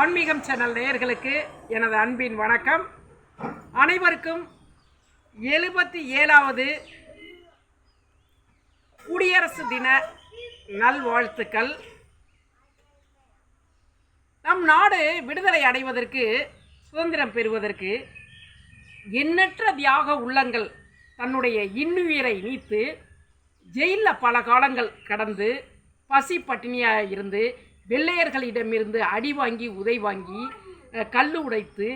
ஆன்மீகம் சேனல் நேயர்களுக்கு எனது அன்பின் வணக்கம். அனைவருக்கும் எழுபத்தி ஏழாவது குடியரசு தின நல்வாழ்த்துக்கள். நம் நாடு விடுதலை அடைவதற்கு சுதந்திரம் பெறுவதற்கு எண்ணற்ற தியாக உள்ளங்கள் தன்னுடைய இன்னுயிரை நீத்து ஜெயிலில் பல காலங்கள் கடந்து பசி பட்டினியாக இருந்து வெள்ளையர்களிடமிருந்து அடி வாங்கி உதை வாங்கி கல் உடைத்து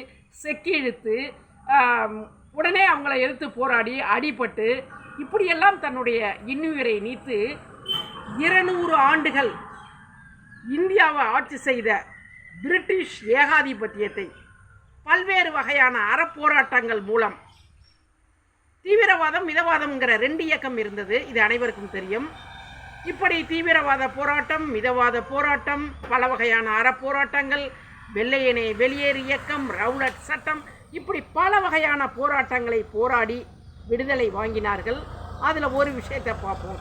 செக்கிழுத்து இழுத்து உடனே அவங்கள எதிர்த்து போராடி அடிபட்டு இப்படியெல்லாம் தன்னுடைய இன்னுயிரை நீத்து இருநூறு ஆண்டுகள் இந்தியாவை ஆட்சி செய்த பிரிட்டிஷ் ஏகாதிபத்தியத்தை பல்வேறு வகையான அறப்போராட்டங்கள் மூலம் தீவிரவாதம் மிதவாதம்ங்கிற ரெண்டு இயக்கம் இருந்தது. இது அனைவருக்கும் தெரியும். இப்படி தீவிரவாத போராட்டம் மிதவாத போராட்டம் பல வகையான அறப்போராட்டங்கள் வெள்ளையனே வெளியேறு இயக்கம் ரவுலட் சட்டம் இப்படி பல வகையான போராட்டங்களை போராடி விடுதலை வாங்கினார்கள். அதில் ஒரு விஷயத்தை பார்ப்போம்.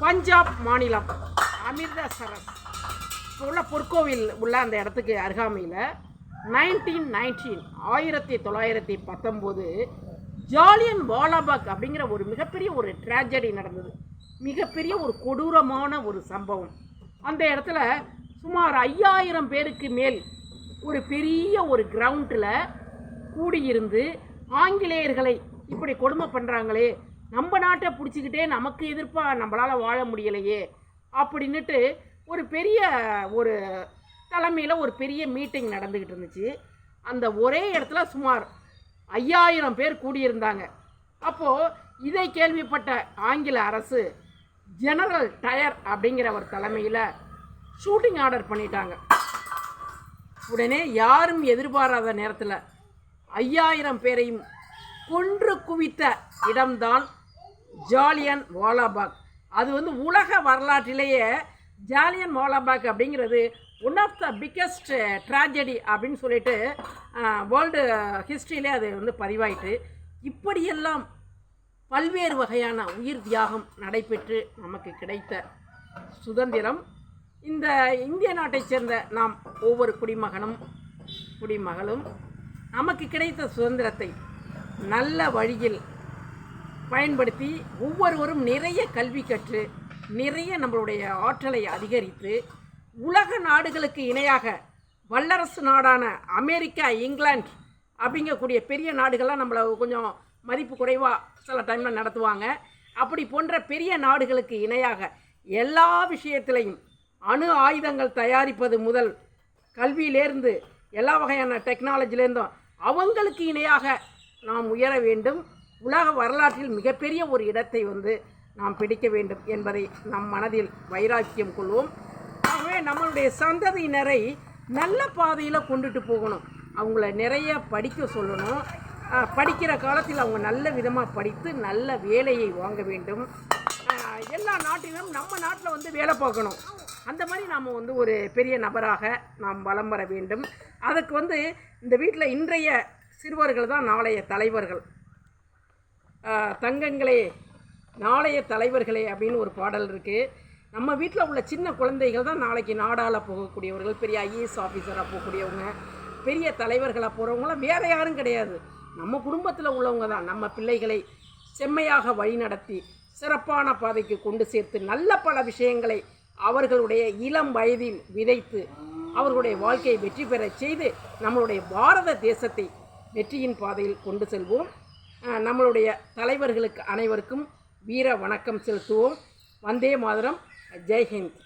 பஞ்சாப் மாநிலம் அமிர்தசரஸ் உள்ள பொற்கோவில் உள்ள அந்த இடத்துக்கு அருகாமையில் நைன்டீன் நைன்டீன் ஆயிரத்தி தொள்ளாயிரத்தி பத்தொம்போது ஜாலியன் வாலாபாக் அப்படிங்கிற ஒரு மிகப்பெரிய ஒரு ட்ராஜடி நடந்தது. மிகப்பெரிய ஒரு கொடூரமான ஒரு சம்பவம். அந்த இடத்துல சுமார் ஐயாயிரம் பேருக்கு மேல் ஒரு பெரிய ஒரு கிரவுண்டில் கூடியிருந்து ஆங்கிலேயர்களை இப்படி கொடுமை பண்ணுறாங்களே நம்ம நாட்டை பிடிச்சிக்கிட்டே நமக்கு எதிர்ப்பாக நம்மளால் வாழ முடியலையே அப்படின்னுட்டு ஒரு பெரிய ஒரு தலைமையில் ஒரு பெரிய மீட்டிங் நடந்துக்கிட்டு இருந்துச்சு. அந்த ஒரே இடத்துல சுமார் ஐயாயிரம் பேர் கூடியிருந்தாங்க. அப்போது இதை கேள்விப்பட்ட ஆங்கில அரசு ஜெனரல் டயர் அப்படிங்கிற ஒரு தலைமையில் ஷூட்டிங் ஆர்டர் பண்ணிட்டாங்க. உடனே யாரும் எதிர்பாராத நேரத்தில் ஐயாயிரம் பேரையும் கொன்று குவித்த இடம்தான் ஜாலியன் வாலாபாக். அது வந்து உலக வரலாற்றிலேயே ஜாலியன் வாலாபாக் அப்படிங்கிறது one of the biggest tragedy அப்படின்னு சொல்லிட்டு வேர்ல்டு ஹிஸ்ட்ரியிலே அது வந்து பதிவாயிட்டு இப்படியெல்லாம் பல்வேறு வகையான உயிர் தியாகம் நடைபெற்று நமக்கு கிடைத்த சுதந்திரம். இந்த இந்திய நாட்டைச் சேர்ந்த நாம் ஒவ்வொரு குடிமகனும் குடிமகளும் நமக்கு கிடைத்த சுதந்திரத்தை நல்ல வழியில் பயன்படுத்தி ஒவ்வொருவரும் நிறைய கல்வி கற்று நிறைய நம்மளுடைய ஆற்றலை அதிகரித்து உலக நாடுகளுக்கு இணையாக வல்லரசு நாடான அமெரிக்கா இங்கிலாந்து அப்படிங்கக்கூடிய பெரிய நாடுகள்லாம் நம்மளை கொஞ்சம் மதிப்பு குறைவாக சில டைமில் நடத்துவாங்க. அப்படி போன்ற பெரிய நாடுகளுக்கு இணையாக எல்லா விஷயத்திலையும் அணு ஆயுதங்கள் தயாரிப்பது முதல் கல்வியிலேருந்து எல்லா வகையான டெக்னாலஜிலேருந்தும் அவங்களுக்கு இணையாக நாம் உயர வேண்டும். உலக வரலாற்றில் மிகப்பெரிய ஒரு இடத்தை வந்து நாம் பிடிக்க வேண்டும் என்பதை நம் மனதில் வைராக்கியம் கொள்வோம். ஆகவே நம்மளுடைய சந்ததியினரை நல்ல பாதையில் கொண்டுட்டு போகணும். அவங்கள நிறைய படிக்க சொல்லணும். படிக்கிற காலத்தில் அவங்க நல்ல விதமாக படித்து நல்ல வேலையை வாங்க வேண்டும். எல்லா நாட்டிலும் நம்ம நாட்டில் வந்து வேலை பார்க்கணும். அந்த மாதிரி நாம் வந்து ஒரு பெரிய நபராக நாம் வலம் வர வேண்டும். அதுக்கு வந்து இந்த வீட்டில் இன்றைய சிறுவர்கள் தான் நாளைய தலைவர்கள். தங்கங்களே நாளைய தலைவர்களே அப்படின்னு ஒரு பாடல் இருக்குது நம்ம வீட்டில் உள்ள சின்ன குழந்தைகள் தான் நாளைக்கு நாடால் போகக்கூடியவர்கள் பெரிய ஐஏஎஸ் ஆஃபீஸராக போகக்கூடியவங்க பெரிய தலைவர்களாக போகிறவங்களாம் வேறு யாரும் கிடையாது. நம்ம குடும்பத்தில் உள்ளவங்க தான். நம்ம பிள்ளைகளை செம்மையாக வழிநடத்தி சிறப்பான பாதைக்கு கொண்டு சேர்த்து நல்ல பல விஷயங்களை அவர்களுடைய இளம் வயதில் விதைத்து அவர்களுடைய வாழ்க்கையை வெற்றி பெறச் செய்து நம்மளுடைய பாரத தேசத்தை வெற்றியின் பாதையில் கொண்டு செல்வோம். நம்மளுடைய தலைவர்களுக்கு அனைவருக்கும் வீர வணக்கம் செலுத்துவோம். வந்தே மாதரம். ஜெய்ஹிந்த்